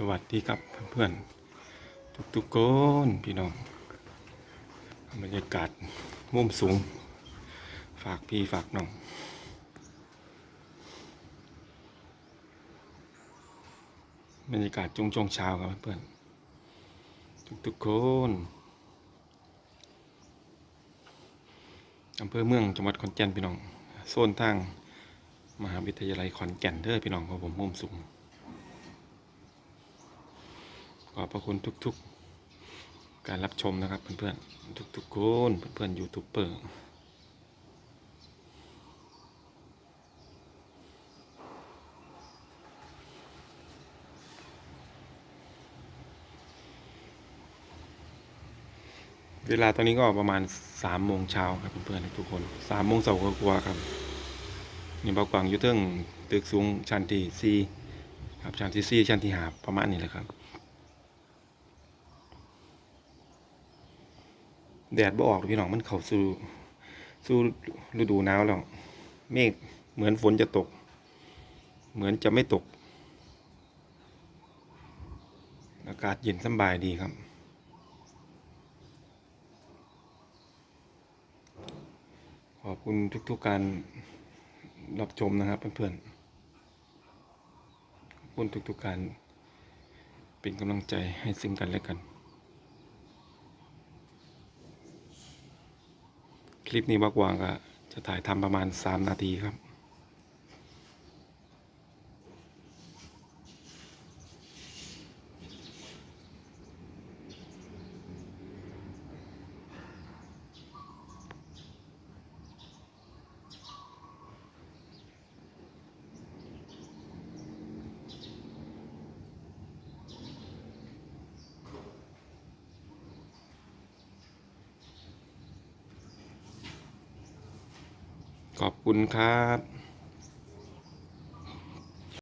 สวัสดีครับเพื่อนๆทุกๆคนพี่น้องบรรยากาศมุมสูง ฝากพี่ฝากน้องบรรยากาศจงจงเช้าครับเพื่อนๆทุกๆคนอำเภอเมืองจังหวัดขอนแก่นพี่น้องโซนทางมหาวิทยาลัยขอนแก่นเด้อพี่น้องของผมมุมสูง ขอบพระคุณทุกๆ การรับชมนะครับเพื่อนๆทุกๆคนเพื่อนๆยูทูบเบอร์เวลาตอนนี้ก็ประมาณสามโมงเช้าครับเพื่อนๆทุกคนสามโมงเสาร์กว่าครับนี่บอกกวางอยูเทิงตึกสูงชั้นที่สี่ครับชั้นที่สี่ชั้นที่ห้าประมาณนี้แหละครับ แดดบ่ออกพี่น้องมันเข้าสู่สู่ฤดูหนาวแล้วเมฆเหมือนฝนจะตก เหมือนจะไม่ตก อากาศเย็นสบายดีครับ ขอบคุณทุกๆการรับชมนะครับเพื่อนๆขอบคุณทุกๆการเป็นกำลังใจให้ซึ่งกันและกัน คลิปนี้บักวางก็จะถ่ายทำประมาณ 3 นาทีครับ ขอบคุณครับ